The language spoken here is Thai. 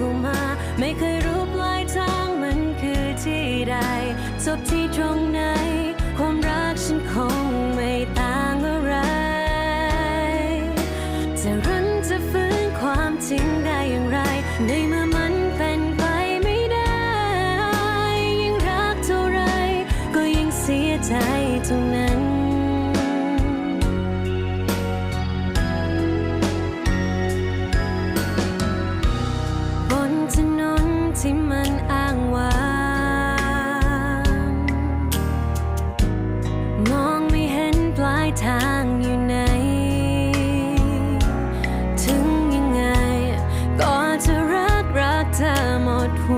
เข้ามา ไม่เคยรู้ปลายทางมันคือที่ใดจบที่ตรงไหน ความรักฉันคงไม่ต่างอะไร จะรั้นจะฟื้นความจริงได้อย่างไร ในเมื่อมันเป็นไปไม่ได้ ยิ่งรักเท่าไร ก็ยิ่งเสียใจเท่านั้นายทางอยู่ไหน ถึงยังไง ก็จะรักรักเธอหมดหัว